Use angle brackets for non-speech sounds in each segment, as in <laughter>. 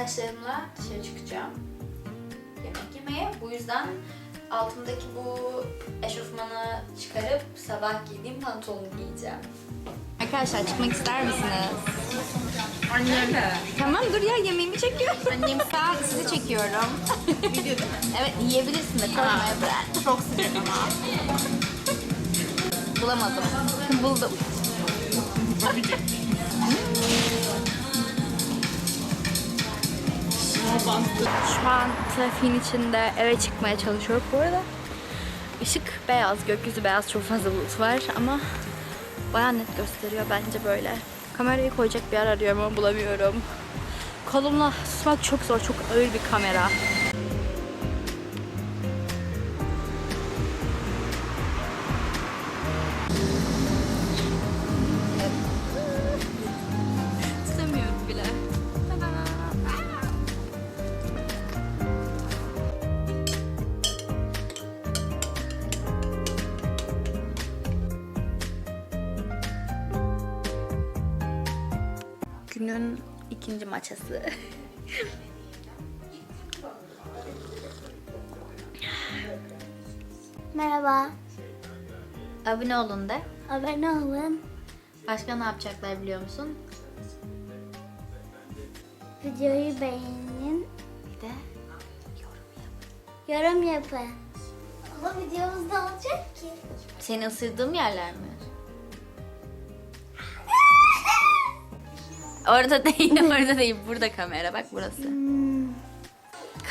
arkadaşlarımla dışarı çıkacağım. Yemek yemeye. Bu yüzden altımdaki bu eşofmanı çıkarıp sabah giydiğim pantolonu giyeceğim. Arkadaşlar çıkmak ister misiniz? Annemle. Tamam dur ya yemeğimi çekiyorum. Annem sağ <laughs> sizi çekiyorum. Evet yiyebilirsin de korkmaya bırak. Çok sıcak ama. Bulamadım. Buldum. Şu an trafiğin içinde eve çıkmaya çalışıyorum. Bu arada ışık beyaz, gökyüzü beyaz, çok fazla bulut var ama bayağı net gösteriyor bence böyle. Kamerayı koyacak bir yer arıyorum ama bulamıyorum. Kolumla tutmak çok zor, çok ağır bir kamera. Günün ikinci maçası. Merhaba. Abone olun de. Abone olun. Başka ne yapacaklar biliyor musun? Videoyu beğenin. Bir de Yorum yapın. Ama videomuz ne olacak ki? seni ısırdığım yerler mi? Orada değil, <laughs> orada değil. Burada kamera. Bak burası.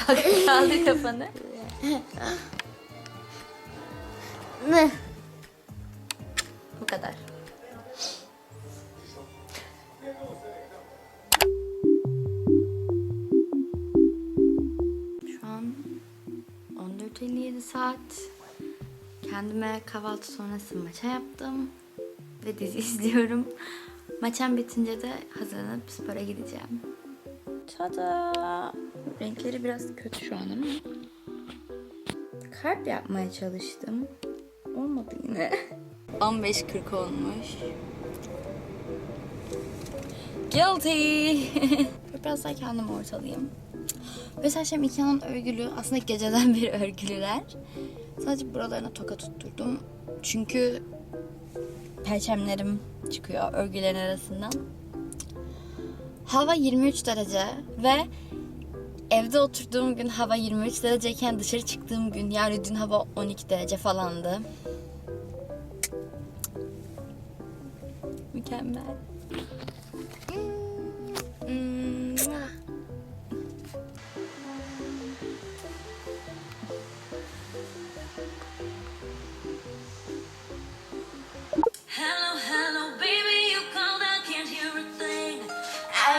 Kalk, kaldır kafanı. Ne? Bu kadar. Şu an 14.57 saat. Kendime kahvaltı sonrası maça yaptım. Ve dizi <laughs> izliyorum. Maçım bitince de hazırlanıp spora gideceğim. Tada! Renkleri biraz kötü şu an ama. Kalp yapmaya çalıştım. Olmadı yine. <laughs> 15.40 olmuş. Guilty. <laughs> Biraz daha kendimi ortalayayım. Ve saçlarım Ikea'nın örgülü. Aslında geceden <laughs> beri örgülüler. Sadece buralarına toka tutturdum. Çünkü perçemlerim çıkıyor örgülerin arasından. Hava 23 derece ve evde oturduğum gün hava 23 dereceyken dışarı çıktığım gün yani dün hava 12 derece falandı. Mükemmel.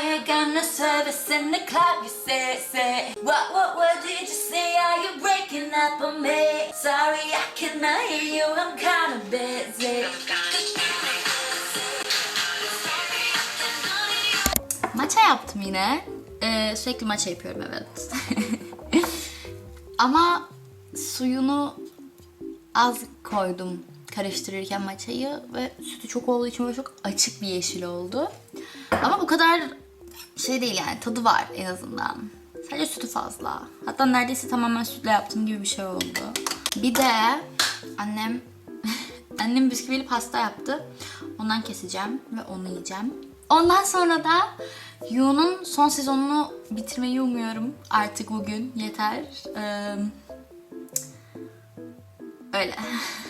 Got no service in the club, you say, say. What, what, what did you say? Are you breaking up on me? Sorry, I cannot hear you, I'm kinda busy. Maça yaptım yine. Ee, sürekli maça yapıyorum evet. <laughs> Ama suyunu az koydum karıştırırken maçayı ve sütü çok olduğu için böyle çok açık bir yeşil oldu. Ama bu kadar şey değil yani tadı var en azından. Sadece sütü fazla. Hatta neredeyse tamamen sütle yaptığım gibi bir şey oldu. Bir de annem <laughs> annem bisküvili pasta yaptı. Ondan keseceğim ve onu yiyeceğim. Ondan sonra da Yu'nun son sezonunu bitirmeyi umuyorum. Artık bugün yeter. Ee, öyle. <laughs>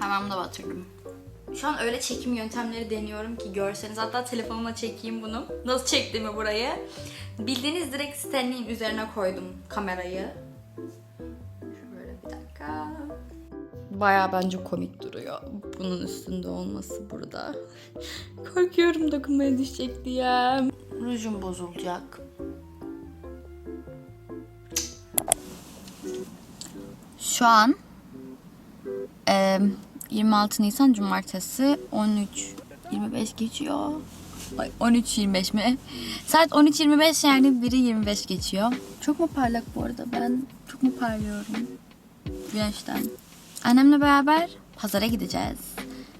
De batırdım. Şu an öyle çekim yöntemleri deniyorum ki görseniz. Hatta telefonuma çekeyim bunu. Nasıl çektiğimi burayı. Bildiğiniz direkt Stanley'in üzerine koydum kamerayı. Şöyle bir dakika. Baya bence komik duruyor. Bunun üstünde olması burada. <laughs> Korkuyorum dokunmaya düşecek diye. Rujum bozulacak. Şu an e, 26 Nisan Cumartesi 13 25 geçiyor. Ay 13.25 mi? <laughs> Saat 13.25 yani biri 25 geçiyor. Çok mu parlak bu arada? Ben çok mu parlıyorum? Güneşten. Annemle beraber pazara gideceğiz.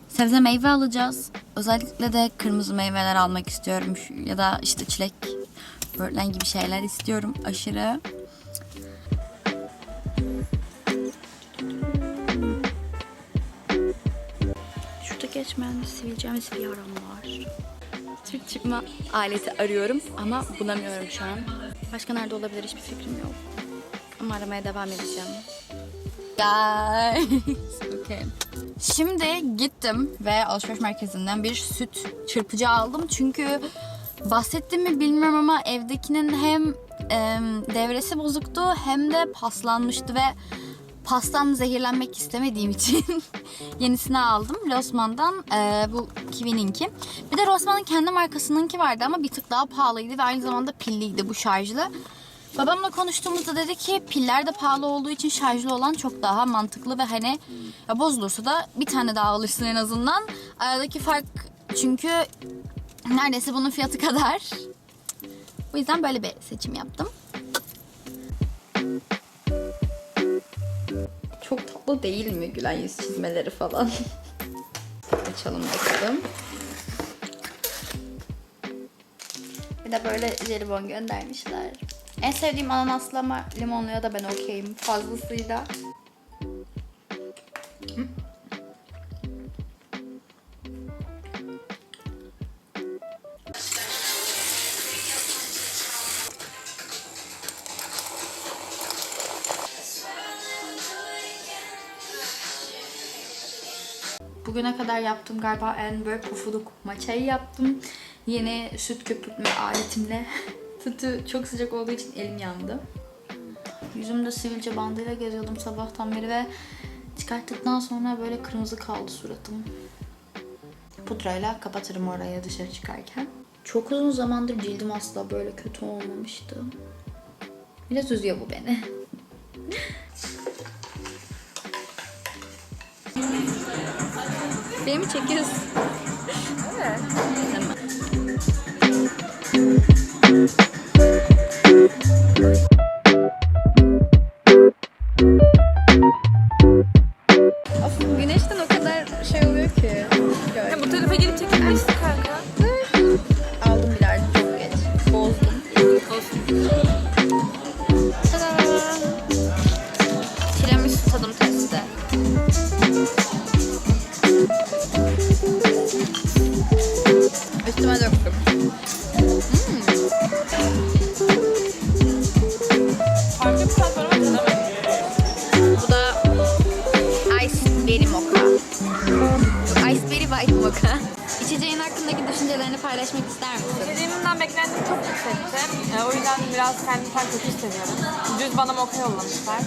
Sebze meyve alacağız. Özellikle de kırmızı meyveler almak istiyorum. Ya da işte çilek, böğürtlen gibi şeyler istiyorum aşırı. Şurada geçmeyen sivilcemiz bir yaram var. Türk çıkma aleti arıyorum ama bulamıyorum şu an. Başka nerede olabilir hiçbir fikrim yok. Ama aramaya devam edeceğim. Guys. <laughs> okay. Şimdi gittim ve alışveriş merkezinden bir süt çırpıcı aldım. Çünkü bahsettim mi bilmiyorum ama evdekinin hem em, devresi bozuktu hem de paslanmıştı ve pastam zehirlenmek istemediğim için <laughs> yenisini aldım. Losman'dan e, bu Kiwi'ninki. Bir de Rossmann'ın kendi markasınınki vardı ama bir tık daha pahalıydı ve aynı zamanda pilliydi bu şarjlı. Babamla konuştuğumuzda dedi ki piller de pahalı olduğu için şarjlı olan çok daha mantıklı ve hani ya bozulursa da bir tane daha alırsın en azından. Aradaki fark çünkü neredeyse bunun fiyatı kadar. Bu yüzden böyle bir seçim yaptım. Tatlı değil mi gülen yüz çizmeleri falan? <laughs> Açalım bakalım. Bir de böyle jelibon göndermişler. En sevdiğim ananaslı ama limonluya da ben okeyim fazlasıyla. Bugüne kadar yaptığım galiba en böyle pufuduk maçayı yaptım. Yeni süt köpürtme aletimle. <laughs> Sütü çok sıcak olduğu için elim yandı. Yüzümde sivilce bandıyla geziyordum sabahtan beri ve çıkarttıktan sonra böyle kırmızı kaldı suratım. Pudrayla kapatırım oraya dışarı çıkarken. Çok uzun zamandır cildim asla böyle kötü olmamıştı. Biraz üzüyor bu beni. Beni mi çekiyorsun? Evet. White Mocha. İçeceğin hakkındaki düşüncelerini paylaşmak ister misin? Dediğimden beklentim çok yüksekti. E, o yüzden biraz kendimden kötü hissediyorum. Düz bana moka yollamışlar.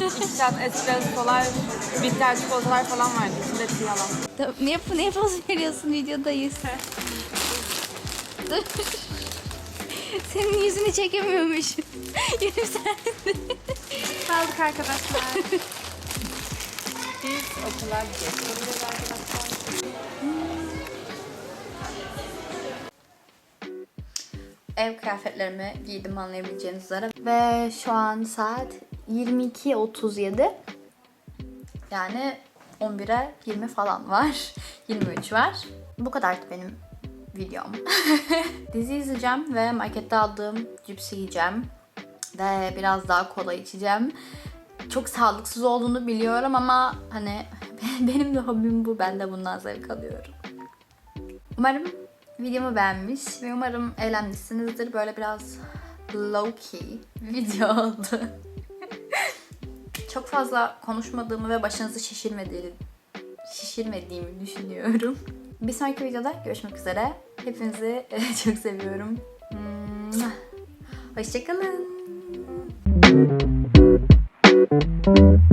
<laughs> İki saat espressolar, bitter çikolatalar falan vardı. İçinde hepsi yalan. Tamam, Niye, niye poz veriyorsun videodayız? Dur. <laughs> Senin yüzünü çekemiyormuşum. <laughs> Yürü sen. Kaldık arkadaşlar. Biz okula geçebiliriz arkadaşlar. Ev kıyafetlerimi giydim anlayabileceğiniz üzere. Ve şu an saat 22.37. Yani 11'e 20 falan var. <laughs> 23 var. Bu kadardı benim videom. <laughs> Dizi izleyeceğim ve markette aldığım cipsi yiyeceğim. Ve biraz daha kola içeceğim. Çok sağlıksız olduğunu biliyorum ama hani <laughs> benim de hobim bu. Ben de bundan zevk alıyorum. Umarım videomu beğenmiş ve umarım eğlenmişsinizdir. Böyle biraz low key video oldu. <laughs> Çok fazla konuşmadığımı ve başınızı şişirmediğimi, şişirmediğimi düşünüyorum. Bir sonraki videoda görüşmek üzere. Hepinizi <laughs> çok seviyorum. Mua. Hoşçakalın.